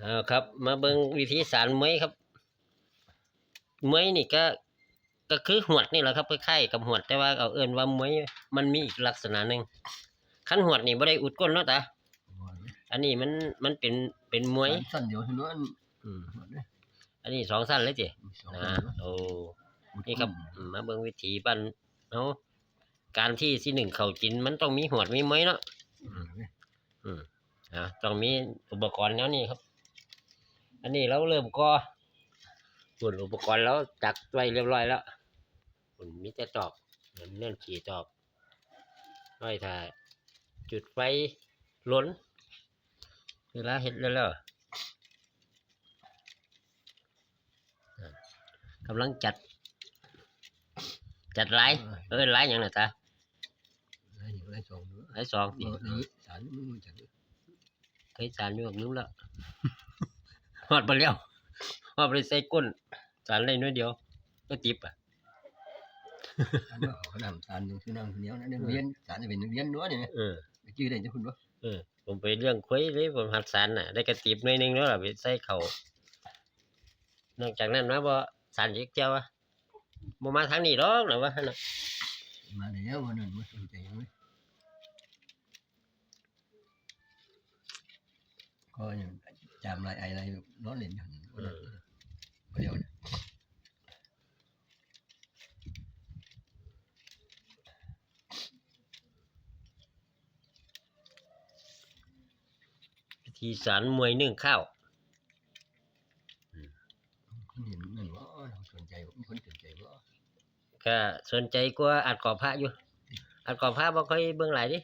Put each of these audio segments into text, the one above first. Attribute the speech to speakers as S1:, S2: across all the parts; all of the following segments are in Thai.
S1: เอาครับ มาเบิ่งวิธีสารไหมครับไหมนี่ก็ก็คือหวดนี่แหละครับคล้ายๆกับหวดแต่ว่าเอาเอิ้นว่าไหมมันมีอีกลักษณะหนึ่งขั้นหวดนี่บ่ได้อุดก้นเนาะตาอันนี้มันมันเป็นเป็นมวย
S2: สั้นเดียวเท่านั้น
S1: อืมอันนี้สองสั้นเลยจิ
S2: สอง
S1: นะโอ้นี่ครับอืมมาเบิ่งวิธีบ้านเนาะการที่ที่หนึ่งเขากินมันต้องมีหวดมีไหมเนาะอืมอ่าต้องมีอุปกรณ์แล้วนี่ครับ อันนี้เราเริ่มก็ส่วนอุปกรณ์แล้วจัดไว้เรียบร้อยแล้วผมมีแต่จอบเหมือนเนื่อนขี่จอบไว้ถ้าจุดไฟล้นเวลาเห็ดแล้วแล้วอ่ากำลังจัด จัดไลายเออไลายอย่างน่ะตา
S2: ไรอยู่ไรสองเนื้อ
S1: ไลายสองสิ
S2: นี้สารมันจัง
S1: เคยสารอยู่กับลืมแล้ว หอดไปแล้วหอดไปใส่ก้นสารได้น้อยเดียวก็ติบอะ
S2: อันว่าเขานำสารอยู่ที่นั่งเหนียวนะเรียนสารจะเป็นเรียนน้อยเนี่ย
S1: เออ
S2: ชื่อได้จ้ะคุณวะ
S1: เออผมไปเรื่องคุยเลยผมหัดสารน่ะ ได้กระติบหน่อยหนึงแล้วล่ะไปใส่เขานอกจากนั้นมาบ่สารยิกเจ้าอะบ่มาทางนี้หรอกนะว่าหั่นน่ะ
S2: มาแล้ววันนั้นมาสนใจไหมก็ยัง จำลายอะไรน้องเล่นอยู่เดี๋ยว
S1: พิธีสารมวยนึ่งข้าว
S2: คนเห็นนั่นว่าสนใจมีคนสนใจว่า
S1: ก็สนใจกว่าอัดกอบพระอยู่ อัดกอบพระบ่ค่อยเบิ่งหลายดิ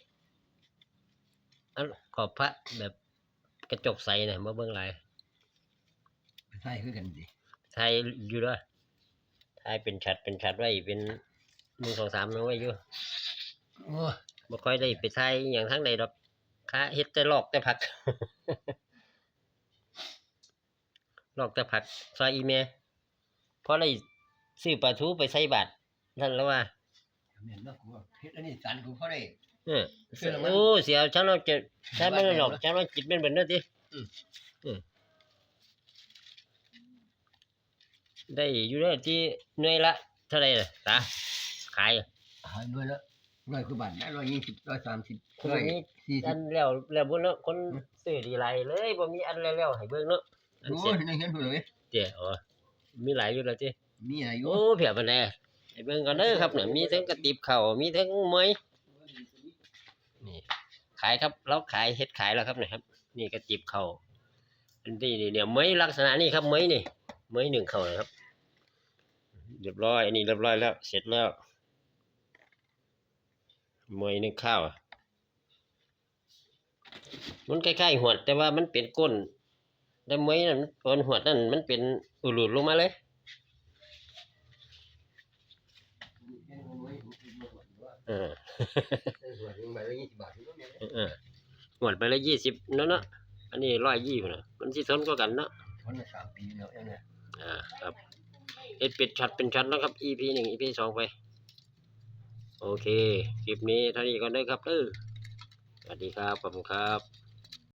S1: อัดกอบพระแบบ กระจกใสน่ะบ่เบิ่งหลาย
S2: ใช่คือกันดิ
S1: ถ่ายอยู่ด้วยถ่ายเป็นชัดเป็นชัดไว้เป็นหนึ่งสองสามน้องไว้อยู่
S2: โอ้
S1: บ่ค่อยได้ไปถ่ายอหย่างทั้งใดดอกค้าเฮ็ดแต่ลอกแต่ผัก ลอกแต่ผักซอยอีเมพอได้ซื้อปลาทูไปใส่บาตรนั่นแล้วว่า
S2: เมียนนอกกูเฮ็ดอันนี้สารกูเขาได้
S1: เออ
S2: ซื้อแล้วมั้ย
S1: โอ้เสียวฉันเราจะฉันไม่ได้หรอก
S2: บ้านไหนวะ
S1: ฉันว่าจิตเป็นแบบนั้นติ
S2: อืม
S1: เออได้อยู่ได้ที่หน่วยละเท่าไหร่ล่ะตาขาย
S2: หายด้วยแล้วร้อยกว่าบาทได้ร้อยยี่สิบร้อยสามสิบ
S1: คน
S2: ร้อย
S1: นี้
S2: สี่สิ
S1: อั
S2: บ
S1: นแล้วแล้วบ่เนาะคนซื้อดีไรเลยบ่มีอันแล้วๆให้เบิ่งเนาะอัน
S2: โอ้
S1: เสร็จ
S2: ยในเห็นผู้เลย
S1: เจ้อ๋อมีหลายอยู่แล้วติ
S2: มีอะไรอยู่
S1: โอ้เพียบปานใดให้เบิ่งก่อนเด้อครับเนี่ยมีทั้งกระติบข้าวมีทั้งมวยนี่ ขายครับเราขายเฮ็ดขายแล้วครับนี่ครับ นี่กระติบเขาวอันนี้นี่เนี่ยมวยลักษณะนี้ครับมวยนี่มวยหนึ่งเข้านะครับ เรียบร้อยอันนี้เรียบร้อยแล้ว เสร็จแล้วมวยหนึ่งข้าวมันคล้ายๆหวดแต่ว่ามันเป็นก้นแต่มยนั่นก้นหวดนั่นมันเป็นอุลุดลงมาเลยออ
S2: ใบละ ยี่สิบบาทนี่เนี่ย
S1: เออหวดไปละยี่สิบเนาะเนาะอันนี้ร้อยยี่พุ่นน่ะมันสิทนกว่ากันเนาะ
S2: คนละสามปีแล้วเนี่ย
S1: อ่าครับเอ็ดเป็ดชัดเป็นชัดแล้วครับ EP หนึ่ง EP สองไป โอเค คลิปนี้เท่านี้ก็ได้อครับเออสวัสดีครับ ขอบคุณครับ